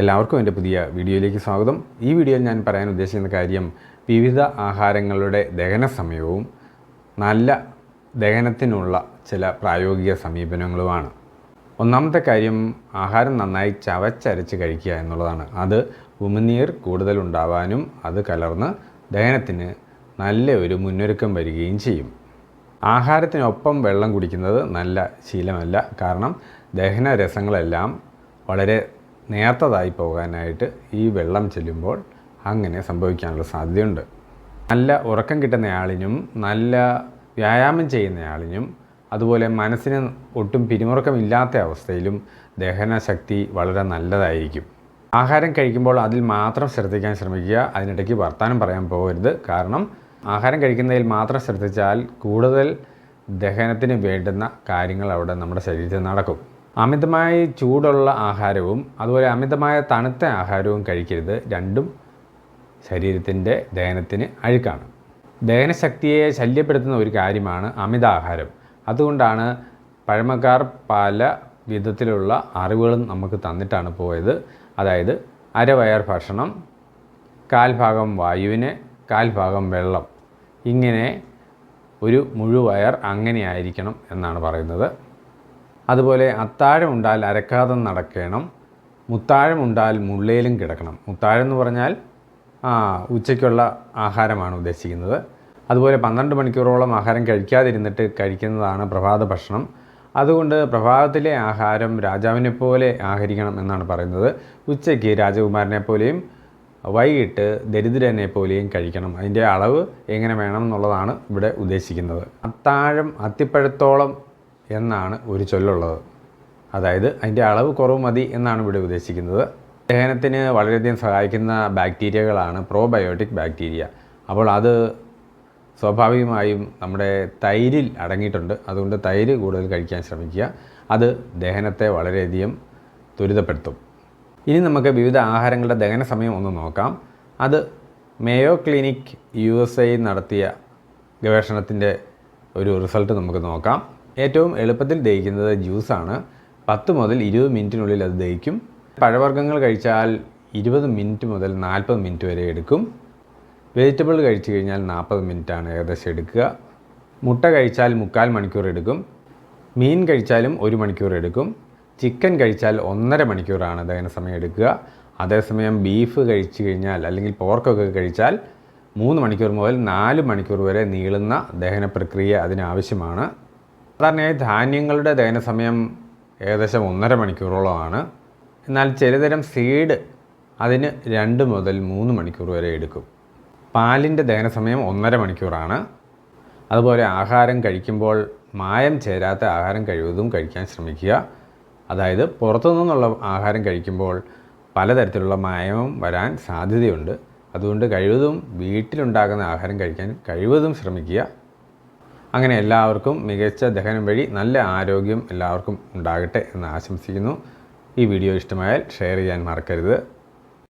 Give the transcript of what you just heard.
എല്ലാവർക്കും എന്റെ പുതിയ വീഡിയോയിലേക്ക് സ്വാഗതം. ഈ വീഡിയോയിൽ ഞാൻ പറയാൻ ഉദ്ദേശിക്കുന്ന കാര്യം വിവിധ ആഹാരങ്ങളുടെ ദഹന സമയവും നല്ല ദഹനത്തിനുള്ള ചില പ്രായോഗിക സമീപനങ്ങളുമാണ്. ഒന്നാമത്തെ കാര്യം ആഹാരം നന്നായി ചവച്ചരച്ച് കഴിക്കുക എന്നുള്ളതാണ്. അത് ഉമിനീർ കൂടുതൽ ഉണ്ടാവാനും അത് കലർന്ന് ദഹനത്തിന് നല്ല ഒരു മുന്നൊരുക്കം വരികയും ചെയ്യും. ആഹാരത്തിനൊപ്പം വെള്ളം കുടിക്കുന്നത് നല്ല ശീലമല്ല. കാരണം ദഹന രസങ്ങളെല്ലാം വളരെ നേർത്തതായി പോകാനായിട്ട് ഈ വെള്ളം ചെല്ലുമ്പോൾ അങ്ങനെ സംഭവിക്കാനുള്ള സാധ്യതയുണ്ട്. നല്ല ഉറക്കം കിട്ടുന്ന ആളിനും നല്ല വ്യായാമം ചെയ്യുന്ന ആളിനും അതുപോലെ മനസ്സിന് ഒട്ടും പിരിമുറുക്കമില്ലാത്ത അവസ്ഥയിലും ദഹനശക്തി വളരെ നല്ലതായിരിക്കും. ആഹാരം കഴിക്കുമ്പോൾ അതിൽ മാത്രം ശ്രദ്ധിക്കാൻ ശ്രമിക്കുക അതിനിടയ്ക്ക് വർത്തമാനം പറയാൻ പോകരുത്. കാരണം ആഹാരം കഴിക്കുന്നതിൽ മാത്രം ശ്രദ്ധിച്ചാൽ കൂടുതൽ ദഹനത്തിന് വേണ്ടുന്ന കാര്യങ്ങൾ അവിടെ നമ്മുടെ ശരീരത്തിൽ നടക്കും. അമിതമായി ചൂടുള്ള ആഹാരവും അതുപോലെ അമിതമായ തണുത്ത ആഹാരവും കഴിക്കരുത്. രണ്ടും ശരീരത്തിന്റെ ദഹനത്തിന് അഴുക്കാണ്. ദഹനശക്തിയെ ശല്യപ്പെടുത്തുന്ന ഒരു കാര്യമാണ് അമിതാഹാരം. അതുകൊണ്ടാണ് പഴമക്കാർ പല വിധത്തിലുള്ള അറിവുകളും നമുക്ക് തന്നിട്ടാണ് പോയത്. അതായത് അരവയർ ഭക്ഷണം കാൽഭാഗം വായുവിന് കാൽഭാഗം വെള്ളം. ഇങ്ങനെ ഒരു മുഴുവയർ അങ്ങനെയായിരിക്കണം എന്നാണ് പറയുന്നത്. അതുപോലെ അത്താഴം ഉണ്ടാൽ അരക്കാതെ നടക്കണം മുത്താഴം ഉണ്ടാൽ മുള്ളയിലും കിടക്കണം. മുത്താഴം എന്ന് പറഞ്ഞാൽ ഉച്ചയ്ക്കുള്ള ആഹാരമാണ് ഉദ്ദേശിക്കുന്നത്. അതുപോലെ പന്ത്രണ്ട് മണിക്കൂറോളം ആഹാരം കഴിക്കാതിരുന്നിട്ട് കഴിക്കുന്നതാണ് പ്രഭാത ഭക്ഷണം. അതുകൊണ്ട് പ്രഭാതത്തിലെ ആഹാരം രാജാവിനെ പോലെ ആഹരിക്കണം എന്നാണ് പറയുന്നത്. ഉച്ചയ്ക്ക് രാജകുമാരനെ പോലെയും വൈകിട്ട് ദരിദ്രനെ പോലെയും കഴിക്കണം. അതിന്റെ അളവ് എങ്ങനെ വേണം എന്നുള്ളതാണ് ഇവിടെ ഉദ്ദേശിക്കുന്നത്. അത്താഴം അത്തിപ്പഴത്തോളം എന്നാണ് ഒരു ചൊല്ലുള്ളത്. അതായത് അതിന്റെ അളവ് കുറവ് മതി എന്നാണ് ഇവിടെ ഉദ്ദേശിക്കുന്നത്. ദഹനത്തിന് വളരെയധികം സഹായിക്കുന്ന ബാക്ടീരിയകളാണ് പ്രോബയോട്ടിക് ബാക്ടീരിയ അപ്പോൾ അത് സ്വാഭാവികമായും നമ്മുടെ തൈരിൽ അടങ്ങിയിട്ടുണ്ട്. അതുകൊണ്ട് തൈര് കൂടുതൽ കഴിക്കാൻ ശ്രമിക്കുക. അത് ദഹനത്തെ വളരെയധികം ത്വരിതപ്പെടുത്തും. ഇനി നമുക്ക് വിവിധ ആഹാരങ്ങളുടെ ദഹന സമയം ഒന്ന് നോക്കാം. അത് മേയോ ക്ലിനിക് യു എസ് ഐ നടത്തിയ ഗവേഷണത്തിന്റെ ഒരു റിസൾട്ട് നമുക്ക് നോക്കാം. ഏറ്റവും എളുപ്പത്തിൽ ദഹിക്കുന്നത് ജ്യൂസാണ്. പത്ത് മുതൽ ഇരുപത് മിനിറ്റിനുള്ളിൽ അത് ദഹിക്കും. പഴവർഗങ്ങൾ കഴിച്ചാൽ ഇരുപത് മിനിറ്റ് മുതൽ നാൽപ്പത് മിനിറ്റ് വരെ എടുക്കും. വെജിറ്റബിൾ കഴിച്ചു കഴിഞ്ഞാൽ നാൽപ്പത് മിനിറ്റാണ് ഏകദേശം എടുക്കുക. മുട്ട കഴിച്ചാൽ മുക്കാൽ മണിക്കൂർ എടുക്കും. മീൻ കഴിച്ചാലും ഒരു മണിക്കൂർ എടുക്കും. ചിക്കൻ കഴിച്ചാൽ ഒന്നര മണിക്കൂറാണ് ദഹന സമയം എടുക്കുക. അതേസമയം ബീഫ് കഴിച്ചു കഴിഞ്ഞാൽ അല്ലെങ്കിൽ പോർക്കൊക്കെ കഴിച്ചാൽ മൂന്ന് മണിക്കൂർ മുതൽ നാല് മണിക്കൂർ വരെ നീളുന്ന ദഹന പ്രക്രിയ അതിനാവശ്യമാണ്. സാധാരണയായി ധാന്യങ്ങളുടെ ദഹന സമയം ഏകദേശം ഒന്നര മണിക്കൂറോളമാണ്. എന്നാൽ ചിലതരം സീഡ് അതിന് രണ്ട് മുതൽ മൂന്ന് മണിക്കൂർ വരെ എടുക്കും. പാലിന്റെ ദഹന സമയം ഒന്നര മണിക്കൂറാണ്. അതുപോലെ ആഹാരം കഴിക്കുമ്പോൾ മായം ചേരാത്ത ആഹാരം കഴിവതും കഴിക്കാൻ ശ്രമിക്കുക. അതായത് പുറത്തു നിന്നുള്ള ആഹാരം കഴിക്കുമ്പോൾ പലതരത്തിലുള്ള മായവും വരാൻ സാധ്യതയുണ്ട്. അതുകൊണ്ട് കഴിവതും വീട്ടിലുണ്ടാകുന്ന ആഹാരം കഴിക്കാൻ കഴിവതും ശ്രമിക്കുക. അങ്ങനെ എല്ലാവർക്കും മികച്ച ദഹനം വഴി നല്ല ആരോഗ്യം എല്ലാവർക്കും ഉണ്ടാകട്ടെ എന്ന് ആശംസിക്കുന്നു. ഈ വീഡിയോ ഇഷ്ടമായാൽ ഷെയർ ചെയ്യാൻ മറക്കരുത്.